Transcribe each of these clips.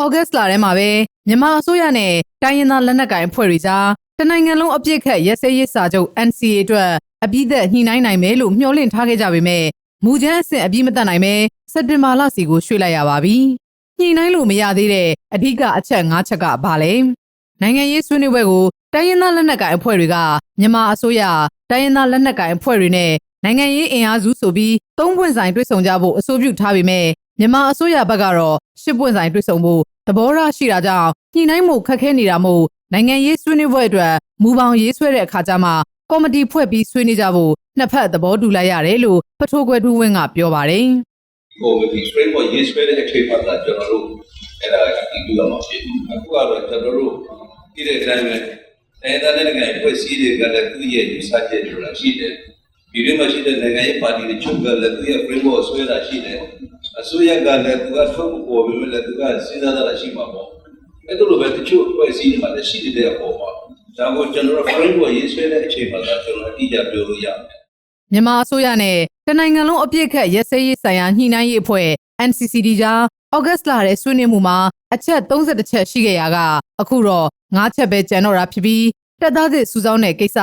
။ဩဂတ်စ်လထဲမှာပဲမြန်မာအစိုးရနဲ့တိုင်းရင်းသားလက်နက်ကိုင်အဖွဲ့တွေကြားတနိုင်ငံလုံးအပြစ်ခတ်ရဲစဲရေးစာချုပ် NCA အတွက်အပြည့်သက်ညှိနှိုင်းနိုင်မယ်လို့မျှော်လင့်ထားခဲ့ကြပေမဲ့မူချမ်းအဆင့်အပြည့်မတတ်နိုင်ပဲစက်တင်ဘာလစီကိုရွှေ့လိုက်ရပါပြီ။ညှိနှိုင်းလို့မရသေးတဲ့အဓိကအချက်၅ချက်ကဘာလဲ။နိုင်ငံရေးဆွေးနွေးပွဲကိုတိုင်းရင်းသားလက်နက်ကိုင်အဖွဲ့တွေကမြန်မာအစိုးရတိုင်းရင်းသားလက်နက်ကိုင်အဖွဲ့တွေနဲ့နိုင်ငံရေးအင်အားစုဆိုပြီးသုံးပွင့်ဆိုင်တွေ့ဆုံကြဖို့အဆိုပြုထားပေမဲ့ မြန်မာအစိုးရဘက်ကတော့ရှစ်ပွင့်ဆိုင်တွေ့ဆုံဖို့သဘောထားရှိတာကြောင့်ညှိနှိုင်းမှုခက်ခဲနေတာမို့နိုင်ငံရေးဆွေးနွေးပွဲအတွက်မူပေါင်းရေးဆွဲတဲ့အခါကျမှကော်မတီဖွဲ့ပြီးဆွေးနွေးကြဖို့နှစ်ဖက်သဘောတူလိုက်ရတယ်လို့ပထိုးခွဲထူးဝင်းကပြောပါတယ်ကိုယ်ဒီ framework ရေးဆွဲတဲ့အချိန်မှာသာကျွန်တော်တို့အဲ့ဒါအတူတူလာမှာဖြစ်တယ်အခုကတော့ကျွန်တော်တို့ဒီတဲ့အတိုင်းပဲအဲ့ဒါနဲ့ငယ်ဖွဲ့စည်းတွေကလည်းသူ့ရဲ့ယူဆချက်တွေလာရှိတယ်ဒီလိုမှရှိတဲ့နိုင်ငံရေးပါတီတွေချုပ်ကလည်းသူ့ရဲ့ framework ဆွဲတာရှိတယ် အစိုးရကလည်းသူကထုတ်ပေါ်ပြီးလည်းသူကစဉ်းစားတာရှိမှာပေါ့အဲ့လိုပဲတချို့ဖွဲ့စည်းတွေမှာလည်းရှိတဲ့အပေါ်မှာဒါကိုကျွန်တော်တို့ framework ရေးဆွဲတဲ့အချိန်မှာသာကျွန်တော်အတိအကျပြောလို့ရတယ်မြန်မာအစိုးရနဲ့တနိုင်ငံလုံးအပြစ်ခတ်ရဲစဲရေးဆိုင်ရာညှိနှိုင်းရေးအဖွဲ့ NCCD ကြားဩဂတ်စ်လရဲ့ဆွေးနွေးမှုမှာအချက်31ချက်ရှိခဲ့ရာကအခုတော့9ချက်ပဲကျန်တော့တာဖြစ်ပြီးတက်သားသစ်စုဆောင်းတဲ့ကိစ္စ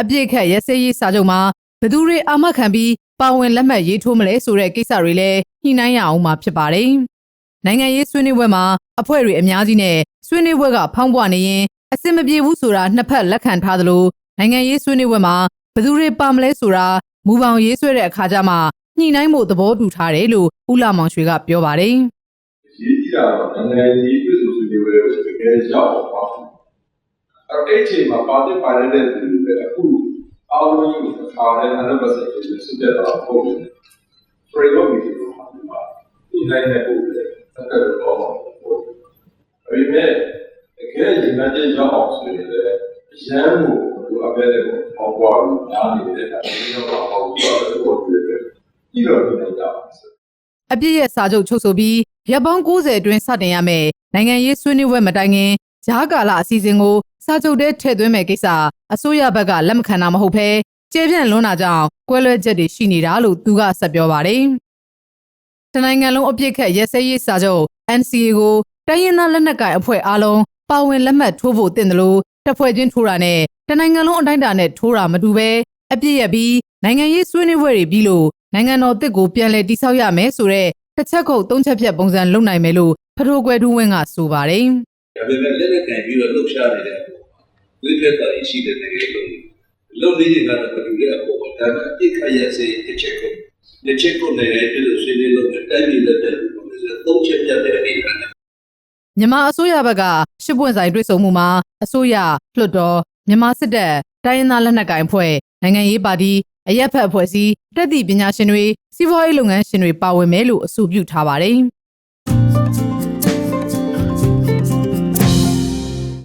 အပြစ်ခတ်ရဲစဲရေးစာချုပ်မှာဘယ်သူတွေအာမခံပြီးပါဝင်လက်မှတ်ရေးထိုးမလဲဆိုတဲ့ကိစ္စတွေလည်း ညှိနှိုင်းရအောင်မှာဖြစ်ပါတယ်။နိုင်ငံရေးဆွေးနွေးပွဲမှာအဖွဲ့တွေအများကြီးနဲ့ဆွေးနွေးပွဲကဖောင်းပွားနေရင်အဆင်မပြေဘူးဆိုတာနှစ်ဖက်လက်ခံထားသလိုနိုင်ငံရေးဆွေးနွေးပွဲမှာဘယ်သူတွေပါမလဲဆိုတာမူပေါင်းရေးဆွဲတဲ့အခါကျမှညှိနှိုင်းဖို့သဘောတူထားတယ်လို့ဦးလာမောင်ရွှေကပြောပါတယ်ရေးကြည့်တာတော့နိုင်ငံရေးပြည်သူ့စုတွေပဲတကယ်ရောက်ပါဘူး။အဲ့ဒီအချိန်မှာပါတီပါရတဲ့သူတွေအခုအားလုံးကိုခါတဲ့100%ကိုစစ်တဲ့တော့ပုံတယ်။ framework ကိုပြောမှာဒီ နိုင်တဲ့ပုံတယ်။အဲ့ဒါတော့ပေါ့။အဲ့ဒီမဲ့တကယ်ရင်မဲ့ရောက်အောင်ဆိုရင်လည်းရမ်းကိုသူအပဲတဲ့ကိုပေါ့ပွားလို့ညားနေတဲ့အခါဒီတော့ပေါ့ပွားလို့ပေါ့ပြည့်တယ်။ဒီတော့ဒီနိုင်တာပါဆိုအပြစ်ရဲ့စာချုပ်ချုပ်ဆိုပြီးရပ်ပေါင်း90အတွင်းစတင်ရမယ်နိုင်ငံရေးဆွေးနွေးပွဲမတိုင်ခင်ဂျားကာလအစီအစဉ်ကိုစာချုပ်ထဲထည့်သွင်းမဲ့ကိစ္စအစိုးရဘက်ကလက်မခံတာမဟုတ်ဘဲကျေပြန့်လွန်းတာကြောင့်ကွဲလွဲချက်တွေရှိနေတာလို့သူကဆက်ပြောပါတယ်။ တနိုင်ငံလုံးအပြစ်ခတ်ရဲစဲရေးစာချုပ် NCA ကိုတိုင်းရင်းသားလက်နက်ကိုင်အဖွဲ့အားလုံးပါဝင်လက်မှတ်ထိုးဖို့တင်တယ်လို့တပ်ဖွဲ့ချင်းထိုးတာနဲ့တနိုင်ငံလုံးအတိုင်းအတာနဲ့ထိုးတာမတူပဲအပြစ်ရပြီးနိုင်ငံရေးဆွေးနွေးပွဲတွေပြီးလို့နိုင်ငံတော်တစ်ကိုပြန်လည်တိဆောက်ရမယ်ဆိုတဲ့တစ်ချက်ခုတ်သုံးချက်ဖြတ်ပုံစံလုပ်နိုင်မယ်လို့ဖထိုးကွယ်ထူးဝင်းကဆိုပါတယ်ဒါပေမဲ့လက်လက်ခံပြီးတော့လှုပ်ရှားနေတဲ့အပေါ်မှာဝိပဿနာရှိတဲ့နိုင်ငံလုံးလုံနေကြတာတော့တူတဲ့အပေါ်မှာဒါပေမဲ့ပြစ်ခတ်ရစေတစ်ချက်ကိုတ စ်ချက်ကိုလည်းပြည်သူဆွေးနွေးလို့တိုင်းပြည်လက်တဲ့ပုံစံသုံးချက်ပြတဲ့အနေနဲ့မြန်မာအစိုးရဘက်ကရှစ်ပွင့်ဆိုင်တွေ့ဆုံမှုမှာအစိုးရလွှတ်တော်မြန်မာစစ်တပ်တိုင်းရင်းသားလက်နက်ကိုင်အဖွဲ့နိုင်ငံရေးပါတီအရက်ဖက်အဖွဲ့အစည်းတက်သည့်ပညာရှင်တွေစီးပွားရေးလုပ်ငန်းရှင်တွေပါဝင်မယ်လို့အဆိုပြုထားပါတယ်